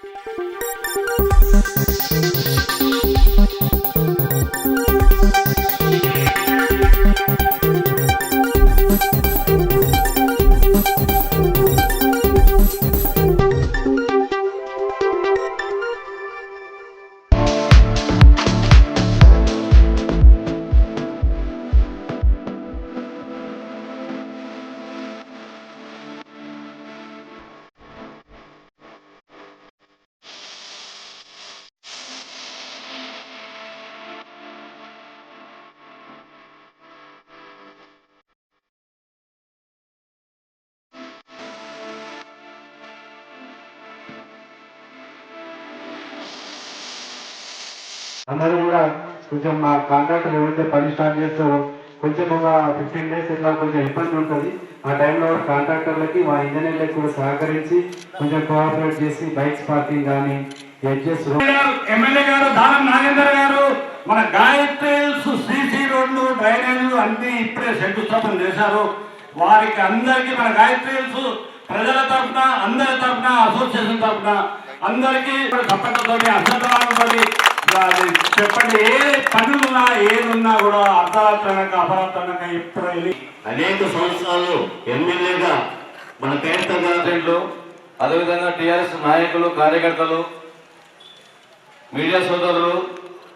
Thank you. అందరూ కూడా కొంచెం మా కాంట్రాక్టర్ ఎవరైతే పని స్టార్ట్ చేస్తారో కొంచెం ఒక ఫిఫ్టీన్ డేస్ ఇట్లా కొంచెం ఇబ్బంది ఉంటుంది. ఆ టైంలో కాంట్రాక్టర్లకి మా ఇంజనీర్లకు కూడా సహకరించి కొంచెం కోఆపరేట్ చేసి బైక్స్ పార్కింగ్ కానీ ఎడ్జెస్ గారు, ఎమ్మెల్యే గారు దానం నాగేందర్ గారు మన గాయత్రి సిసి రోడ్లు డ్రైనేజీలు అన్ని ఇప్పుడే శంకుస్థాపన చేశారు. వారికి అందరికీ మన గాయత్రి ప్రజల తరఫున అందరి తరఫున అసోసియేషన్ తరఫున అందరికీ తప్పకతో అర్థాలు చెప్పండి ఏ పనులున్నా ఏదున్నా కూడా అర్ధరాత్రనక అపరాత్రనక ఇప్పుడు వెళ్ళి అనేక సంవత్సరాలు ఎమ్మెల్యేగా మన ప్రెసిడెంట్లు అదేవిధంగా టిఆర్ఎస్ నాయకులు కార్యకర్తలు మీడియా సోదరులు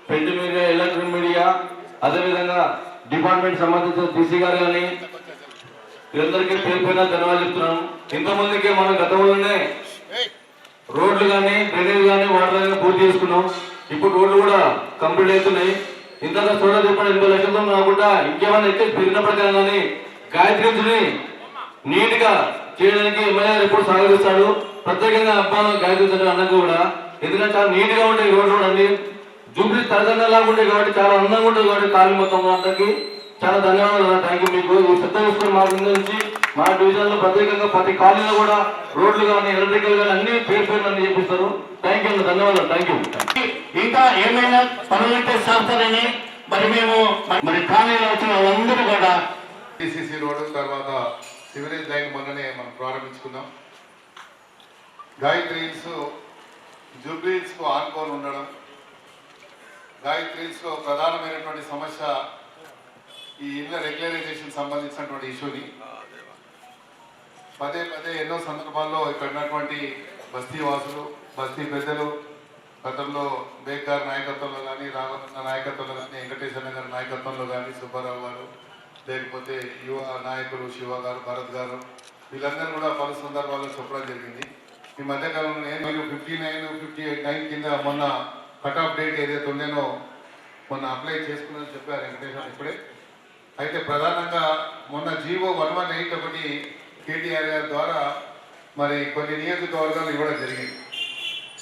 ప్రింట్ మీడియా ఎలక్ట్రిక్ మీడియా అదేవిధంగా డిపార్ట్మెంట్ సంబంధించిన డీసీ గారు కానీ వీరందరికీ పేరు పేరున ధన్యవాదాలు చెప్తున్నాం ఇంతమందికి మనం గతంలోనే రోడ్లు కానీ డ్రైనేజ్ కానీ వాటర్ కానీ పూర్తి చేసుకున్నాం. ఇప్పుడు రోడ్లు కూడా కంప్లీట్ అవుతున్నాయి. ఇంత చూడాలి చెప్పండి ఎనభై లక్షలతో కాకుండా ఇంకేమైనా అయితే పెరిగిన ప్రకారం కానీ గాయత్రి నీట్గా చేయడానికి ఎమ్మెల్యే ఎప్పుడు సహకరిస్తాడు ప్రత్యేకంగా అబ్బాయి గాయత్రి అన్నకు కూడా. ఎందుకంటే చాలా నీట్గా ఉంటాయి రోడ్లు కూడా అన్ని. జూబ్లీ తల్లిదండ్రులాగా ఉంటాయి కాబట్టి చాలా అందంగా ఉంటుంది కాబట్టి కాలు మొత్తం అందరికి చాలా ధన్యవాదాలు థ్యాంక్ యూ మీకు. ఈ శ్రద్ధ తీసుకొని మా నుంచి మా డివిజన్లో ప్రత్యేకంగా ప్రతి కాలనీలో కూడా రోడ్లు కానీ ఎలక్ట్రికల్ కానీ అన్ని పేరు పేర్లు అన్ని చేపిస్తారు. థ్యాంక్ యూ ధన్యవాదాలు. థ్యాంక్ యూ ఇంకా ఏమైనా పనులంటే చేస్తారని మరి మేము మరి కాలనీలో వచ్చిన వాళ్ళందరూ కూడా టీసీసీ రోడ్డు తర్వాత సివరేజ్ లైన్ మొన్ననే మనం ప్రారంభించుకున్నాం. గాయత్రి హిల్స్ జూబ్లీ హిల్స్కు ఆనుకొని ఉండడం గాయత్రి ప్రధానమైనటువంటి సమస్య ఈ ఇళ్ళ రెగ్యులరైజేషన్ సంబంధించినటువంటి ఇష్యూని. పదే పదే ఎన్నో సందర్భాల్లో ఇక్కడ ఉన్నటువంటి బస్తీ వాసులు బస్తీ పెద్దలు గతంలో బేగ్ గారి నాయకత్వంలో కానీ రామకృష్ణ నాయకత్వంలో కానీ వెంకటేశ్వర గారి నాయకత్వంలో కానీ సుబ్బారావు గారు లేకపోతే యువ నాయకులు శివ గారు భరత్ గారు వీళ్ళందరూ కూడా పలు సందర్భాల్లో చెప్పడం జరిగింది. ఈ మధ్యకాలంలో నేను మీరు fifty nine fifty eight nine కింద మొన్న కట్ ఆఫ్ డేట్ ఏదైతే ఉండేనో మొన్న అప్లై చేసుకున్నాను చెప్పారు వెంకటేశ్వర ఇప్పుడే. అయితే ప్రధానంగా మొన్న జీవో వన్ వన్ ఎయిట్ ఒకటి కేటీఆర్ గారి ద్వారా మరి కొన్ని నియోజకవర్గాలు ఇవ్వడం జరిగింది.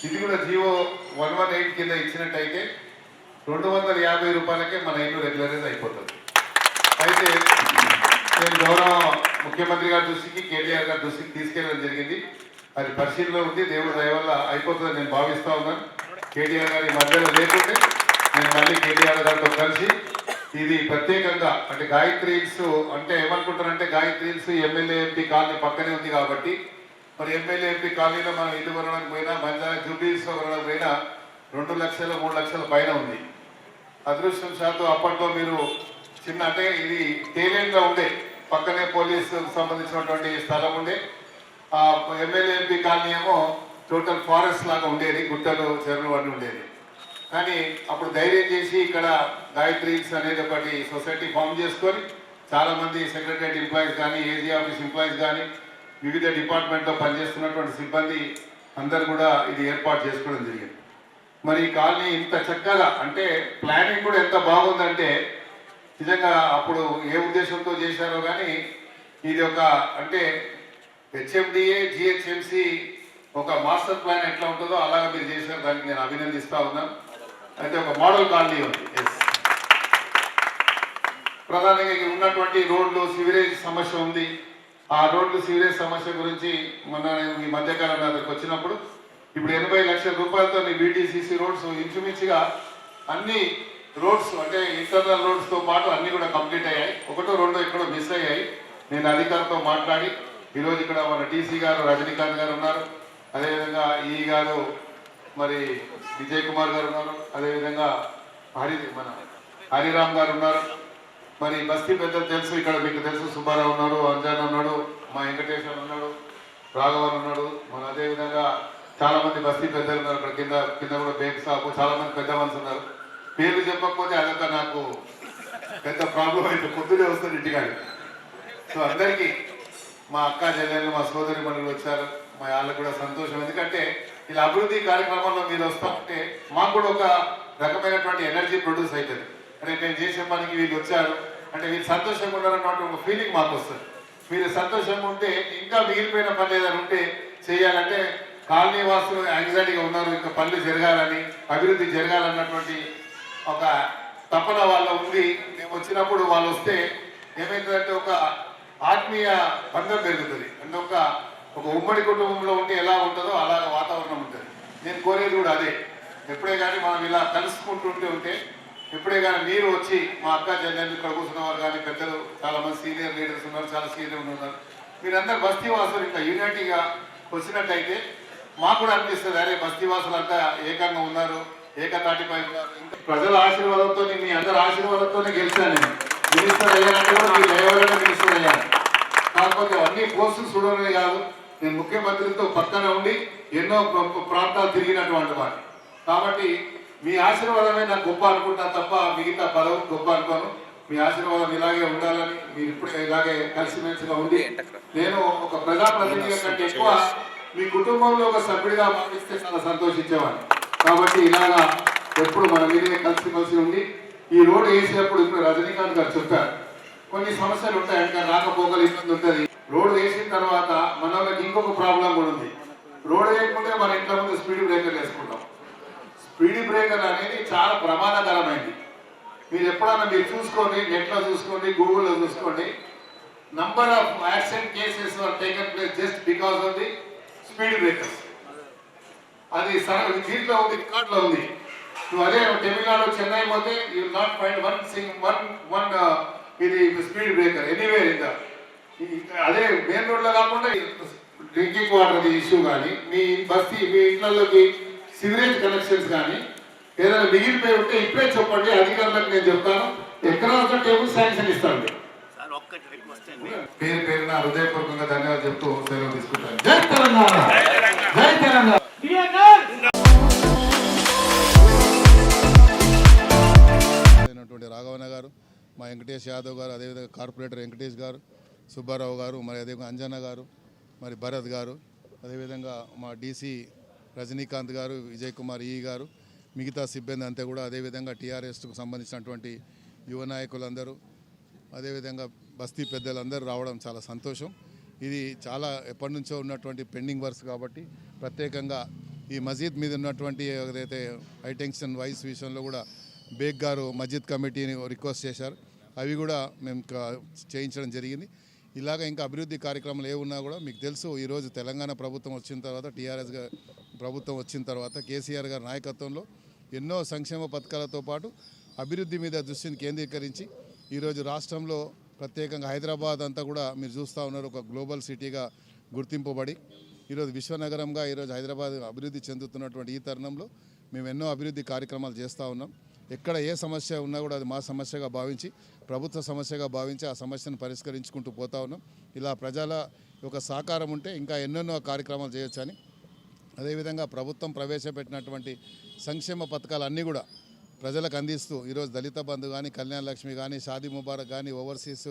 ఇది కూడా జీవో వన్ వన్ ఎయిట్ కింద ఇచ్చినట్టయితే రెండు వందల యాభై రూపాయలకే మన ఇల్లు రెగ్యులరైజ్ అయిపోతుంది. అయితే నేను గౌరవ ముఖ్యమంత్రి గారి దృష్టికి కేటీఆర్ గారి దృష్టికి తీసుకెళ్ళడం జరిగింది. అది పరిశీలనలో ఉంది. దేవుడు దయ వల్ల అయిపోతుందని నేను భావిస్తా ఉన్నాను. కేటీఆర్ గారి మధ్యలో లేకుంటే నేను మళ్ళీ కేటీఆర్ గారితో కలిసి ఇది ప్రత్యేకంగా అంటే గాయత్రి హిల్స్ అంటే ఏమనుకుంటారంటే Gayatri hills MLA MP colony పక్కనే ఉంది కాబట్టి మరి ఎమ్మెల్యే ఎంపీ కాలనీలో మనం ఇల్లు కొనడానికి పోయినా బంజారా జూబ్లీస్ కొనడానికి పోయినా రెండు లక్షల మూడు లక్షల పైన ఉంది. అదృష్టం శాతం అప్పట్లో మీరు చిన్న అంటే ఇది తేలియంగా ఉండే పక్కనే పోలీసు సంబంధించినటువంటి స్థలం ఉండే. ఆ ఎమ్మెల్యే ఎంపీ కాలనీ ఏమో టోటల్ ఫారెస్ట్ లాగా ఉండేది గుట్టలు చెరువులు అన్నీ ఉండేది. కానీ అప్పుడు ధైర్యం చేసి ఇక్కడ గాయత్రీస్ అనేది ఒకటి సొసైటీ ఫామ్ చేసుకొని చాలామంది సెక్రటరియట్ ఎంప్లాయీస్ కానీ ఏజీ ఆఫీస్ ఎంప్లాయీస్ కానీ వివిధ డిపార్ట్మెంట్లో పనిచేస్తున్నటువంటి సిబ్బంది అందరు కూడా ఇది ఏర్పాటు చేసుకోవడం జరిగింది. మరి ఈ కాలనీ ఇంత చక్కగా అంటే ప్లానింగ్ కూడా ఎంత బాగుందంటే నిజంగా అప్పుడు ఏ ఉద్దేశంతో చేశారో కానీ ఇది ఒక అంటే హెచ్ఎండిఏ జిహెచ్ఎంసి ఒక మాస్టర్ ప్లాన్ ఎట్లా ఉంటుందో అలాగా మీరు చేశారు. దానికి నేను అభినందిస్తా ఉన్నాను. అయితే ఒక మోడల్ కాలనీ ఉంది. ఎస్ ప్రధానంగా ఉన్నటువంటి రోడ్లు సివరేజ్ సమస్య ఉంది. ఆ రోడ్లు సీరియస్ సమస్య గురించి మొన్న నేను ఈ మధ్యకాలం నా దగ్గరకు వచ్చినప్పుడు ఇప్పుడు ఎనభై లక్షల రూపాయలతో బీటీసీసీ రోడ్స్ ఇంచుమించుగా అన్ని రోడ్స్ అంటే ఇంటర్నల్ రోడ్స్తో పాటు అన్ని కూడా కంప్లీట్ అయ్యాయి. ఒకటో రెండో ఎక్కడో మిస్ అయ్యాయి. నేను అధికారితో మాట్లాడి ఈరోజు ఇక్కడ మన టీసీ గారు రజనీకాంత్ గారు ఉన్నారు. అదేవిధంగా ఈ గారు మరి విజయ్ కుమార్ గారు ఉన్నారు. అదేవిధంగా హరి మన హరిరామ్ గారు ఉన్నారు. మరి బస్తీ పెద్దలు తెలుసు ఇక్కడ మీకు తెలుసు సుబ్బారావు ఉన్నాడు అంజాన్ ఉన్నాడు మా వెంకటేశ్వర ఉన్నాడు రాఘవన్ ఉన్నాడు. మన అదేవిధంగా చాలా మంది బస్తీ పెద్దలు ఉన్నారు అక్కడ కింద కింద కూడా బేక్ షాపు చాలా మంది పెద్ద మనుషులు ఉన్నారు. పేర్లు చెప్పకపోతే అదొక నాకు పెద్ద ప్రాబ్లం అయితే పొద్దునే వస్తుంది ఇంటికాడి సో అందరికీ మా అక్క చెల్లెళ్ళు మా సోదరి మనులు వచ్చారు. మా వాళ్ళకి కూడా సంతోషం. ఎందుకంటే ఇలా అభివృద్ధి కార్యక్రమంలో మీరు వస్తా ఉంటే మాకు కూడా ఒక రకమైనటువంటి ఎనర్జీ ప్రొడ్యూస్ అవుతుంది. అంటే నేను చేసే పనికి వీళ్ళు వచ్చారు. అంటే వీళ్ళు సంతోషంగా ఉన్నారన్నటువంటి ఒక ఫీలింగ్ మాకు వస్తుంది. మీరు సంతోషంగా ఉంటే ఇంకా మిగిలిపోయిన పని ఏదైనా ఉంటే చేయాలంటే కాలనీ వాసులు యాంగ్జైటీగా ఉన్నారు. ఇంకా పనులు జరగాలని అభివృద్ధి జరగాలన్నటువంటి ఒక తపన వాళ్ళ ఉంది. మేము వచ్చినప్పుడు వాళ్ళు వస్తే ఏమైందంటే ఒక ఆత్మీయ బంధం పెరుగుతుంది. అంటే ఒక ఒక ఉమ్మడి కుటుంబంలో ఉంటే ఎలా ఉంటుందో అలాగ వాతావరణం ఉంటుంది. నేను కోరేది కూడా అదే. ఎప్పుడే కానీ మనం ఇలా కలుసుకుంటుంటే ఉంటే ఎప్పుడే కానీ మీరు వచ్చి మా అక్క చెల్లెలు ఇక్కడ కూర్చున్న వారు కానీ పెద్దలు చాలా మంది సీనియర్ లీడర్స్ ఉన్నారు చాలా సీనియర్ ఉన్నారు. మీరందరూ బస్తీ వాసులు ఇంకా యూనిటీగా వచ్చినట్టయితే మాకు కూడా అనిపిస్తుంది అరే బస్తీ వాసులు అంతా ఏకంగా ఉన్నారు ఏకతాటిపై ఉన్నారు. ప్రజల ఆశీర్వాదంతో మీ అందరి ఆశీర్వాదంతోనే గెలిచాను నేను. మినిస్టర్ అయ్యానంటే కూడా మినిస్టర్ అయ్యాను. కాకపోతే అన్ని పోస్టులు చూడడమే కాదు నేను ముఖ్యమంత్రితో పక్కన ఉండి ఎన్నో ప్రాంతాలు తిరిగినటువంటి వాడిని. కాబట్టి మీ ఆశీర్వాదమే నాకు గొప్ప అనుకుంటా తప్ప మిగతా పదవి గొప్ప అనుకోను. మీ ఆశీర్వాదం ఇలాగే ఉండాలని మీరు ఇప్పుడే ఇలాగే కలిసిమెలిసిగా ఉండి నేను ఒక ప్రజాప్రతినిధిగా కంటే ఎక్కువ మీ కుటుంబంలో ఒక సభ్యుడిగా భావిస్తే చాలా సంతోషించేవాడిని. కాబట్టి ఇలాగా ఎప్పుడు మన మీదే కలిసిమెలిసి ఉండి ఈ రోడ్డు వేసేటప్పుడు ఇప్పుడు రజనీకాంత్ గారు చెప్పారు కొన్ని సమస్యలు ఉంటాయి అంటే రాకపోకలు ఇబ్బంది ఉంటుంది. రోడ్డు వేసిన తర్వాత మన ఇంకొక ప్రాబ్లం కూడా ఉంది. రోడ్డు వేయకుంటే మన ఇంట్లో ముందు స్పీడ్ బ్రేకర్ వేసుకుంటాం. స్పీడ్ బ్రేకర్ అనేది చాలా ప్రమాదకరమైంది. మీరు ఎప్పుడన్నా మీరు చూసుకోండి నెట్లో చూసుకోండి గూగుల్లో చూసుకోండి. Number of accident cases are taken place just because of the speed breakers అది దీంట్లో ఉంది రికార్డులో ఉంది. నువ్వు అదే తమిళనాడు చెన్నై పోతే you not find one sing one one ఇది స్పీడ్ బ్రేకర్ ఎనీవేర్ ఇన్ అదే మెయిన్ రోడ్లో కాకుండా డ్రింకింగ్ వాటర్ ఇష్యూ కానీ మీ బస్తీ మీ ఇళ్ళలోకి సివరేజ్ కనెక్షన్స్ కానీ ఏదైనా మిగిలిపోయి ఉంటే ఇప్పుడే చెప్పండి అధికారులకు నేను చెప్తాను. ఎక్కడ టేబుల్ శాంక్షన్ ఇస్తాను పేరు పేరున హృదయపూర్వకంగా ధన్యవాదాలు చెప్తూ సెలవు తీసుకుంటాను. జై తెలంగాణ! జై తెలంగాణ! రాఘవన్న గారు మా వెంకటేష్ యాదవ్ గారు అదేవిధంగా కార్పొరేటర్ వెంకటేష్ గారు సుబ్బారావు గారు మరి అదేవిధంగా అంజన్న గారు మరి భరత్ గారు అదేవిధంగా మా డీసీ రజనీకాంత్ గారు విజయ్ కుమార్ ఈ గారు మిగతా సిబ్బంది అంతా కూడా అదేవిధంగా టీఆర్ఎస్కు సంబంధించినటువంటి యువ నాయకులందరూ అదేవిధంగా బస్తీ పెద్దలందరూ రావడం చాలా సంతోషం. ఇది చాలా ఎప్పటి నుంచో ఉన్నటువంటి పెండింగ్ వర్క్స్ కాబట్టి ప్రత్యేకంగా ఈ మసీద్ మీద ఉన్నటువంటి ఏదైతే హైటెన్షన్ వైస్ విషయంలో కూడా బేగ్ గారు మస్జిద్ కమిటీని రిక్వెస్ట్ చేశారు. అవి కూడా మేము చేయించడం జరిగింది. ఇలాగ ఇంకా అభివృద్ధి కార్యక్రమాలు ఏ ఉన్నా కూడా మీకు తెలుసు ఈరోజు తెలంగాణ ప్రభుత్వం వచ్చిన తర్వాత టీఆర్ఎస్ ప్రభుత్వం వచ్చిన తర్వాత కేసీఆర్ గారి నాయకత్వంలో ఎన్నో సంక్షేమ పథకాలతో పాటు అభివృద్ధి మీద దృష్టిని కేంద్రీకరించి ఈరోజు రాష్ట్రంలో ప్రత్యేకంగా హైదరాబాద్ అంతా కూడా మీరు చూస్తూ ఉన్నారు ఒక గ్లోబల్ సిటీగా గుర్తింపబడి ఈరోజు విశ్వనగరంగా ఈరోజు హైదరాబాద్ అభివృద్ధి చెందుతున్నటువంటి ఈ తరుణంలో మేము ఎన్నో అభివృద్ధి కార్యక్రమాలు చేస్తూ ఉన్నాం. ఎక్కడ ఏ సమస్య ఉన్నా కూడా అది మా సమస్యగా భావించి ప్రభుత్వ సమస్యగా భావించి ఆ సమస్యను పరిష్కరించుకుంటూ పోతా ఉన్నాం. ఇలా ప్రజల యొక్క సహకారం ఉంటే ఇంకా ఎన్నెన్నో కార్యక్రమాలు చేయొచ్చని అదేవిధంగా ప్రభుత్వం ప్రవేశపెట్టినటువంటి సంక్షేమ పథకాలు అన్నీ కూడా ప్రజలకు అందిస్తూ ఈరోజు దళిత బంధు కానీ కళ్యాణ లక్ష్మి కానీ షాదీ ముబారక్ కానీ ఓవర్సీస్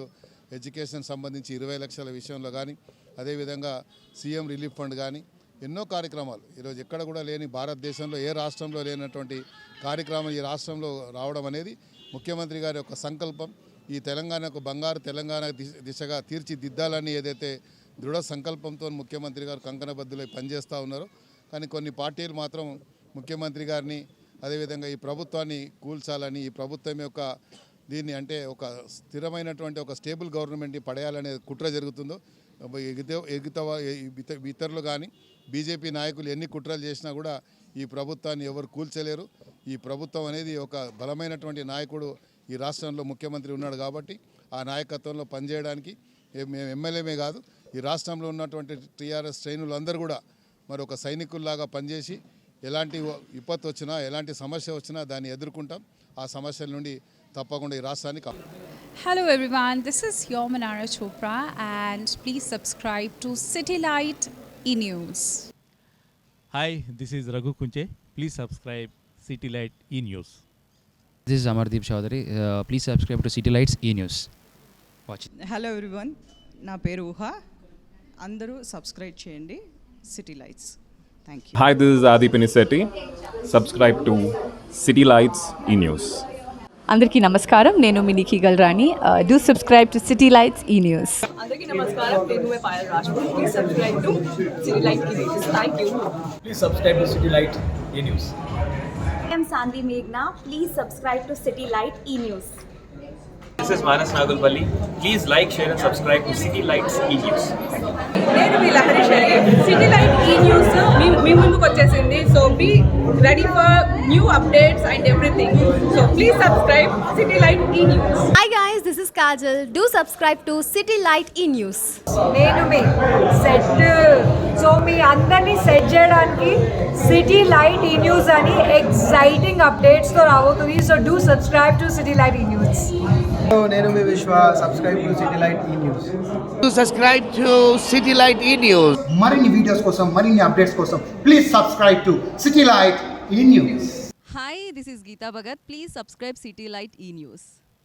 ఎడ్యుకేషన్ సంబంధించి ఇరవై లక్షల విషయంలో కానీ అదేవిధంగా సీఎం రిలీఫ్ ఫండ్ కానీ ఎన్నో కార్యక్రమాలు. ఈరోజు ఎక్కడ కూడా లేని భారతదేశంలో ఏ రాష్ట్రంలో లేనటువంటి కార్యక్రమం ఈ రాష్ట్రంలో రావడం అనేది ముఖ్యమంత్రి గారి యొక్క సంకల్పం. ఈ తెలంగాణకు బంగారు తెలంగాణ దిశ దిశగా తీర్చిదిద్దాలని ఏదైతే దృఢ సంకల్పంతో ముఖ్యమంత్రి గారు కంకణబద్దులై పనిచేస్తూ ఉన్నారో కానీ కొన్ని పార్టీలు మాత్రం ముఖ్యమంత్రి గారిని అదేవిధంగా ఈ ప్రభుత్వాన్ని కూల్చాలని ఈ ప్రభుత్వం యొక్క దీన్ని అంటే ఒక స్థిరమైనటువంటి ఒక స్టేబుల్ గవర్నమెంట్ని పడేయాలనే కుట్ర జరుగుతుందో ఎగితే ఎగుత ఇతరులు కానీ బీజేపీ నాయకులు ఎన్ని కుట్రలు చేసినా కూడా ఈ ప్రభుత్వాన్ని ఎవరు కూల్చలేరు. ఈ ప్రభుత్వం అనేది ఒక బలమైనటువంటి నాయకుడు ఈ రాష్ట్రంలో ముఖ్యమంత్రి ఉన్నాడు కాబట్టి ఆ నాయకత్వంలో పనిచేయడానికి మేము ఎమ్మెల్యేమే కాదు ఈ రాష్ట్రంలో ఉన్నటువంటి టీఆర్ఎస్ శ్రేణులు అందరూ కూడా మరి ఒక సైనికుల్లాగా పనిచేసి ఎలాంటి విపత్తు వచ్చినా ఎలాంటి సమస్య వచ్చినా దాన్ని ఎదుర్కొంటాం. ఆ సమస్యల నుండి తప్పకుండా ఈ రాష్ట్రానికి hello everyone this is Yomanarayana Chopra and please subscribe to city light E news hi this is Raghu Kunche please subscribe city light E news this is Amardeep Chowdary please subscribe to city lights E news watch hello everyone నా పేరు ఊహా. అందరూ subscribe చేయండి. City lights thank you Hi, this is Adi Pinisetti. Subscribe to City Lights E News. అందరికీ నమస్కారం నేను మీ Nikki Galrani do subscribe to city lights E news అందరికీ నమస్కారం నేను Payal Rajput please subscribe to city light thank you Please subscribe to City Light E News. I am Sandhi Meghna. Please subscribe to City Light E News. This is Manas Nagulpalli. Please like, share, and subscribe to City Lights E News. నేను మీ Lahari Shareef city light E news మీ మీ ముందుకు వచ్చేసింది. So be ready for new updates and everything so please subscribe city light E news Hi guys, this is Kajal. Do subscribe to City Light E News. నేను మీ set so మీ అందరినీ set చేయడానికి city light E news అని exciting అప్డేట్స్తో రాబోతుంది so do subscribe to city light E news నేను మీ Vishwa subscribe to city light E news subscribe to city light E news మరిన్ని వీడియోస్ కోసం మరిన్ని అప్డేట్స్ కోసం please subscribe to city light E news Hi, this is Geeta Bhagat. Please subscribe City Light E News.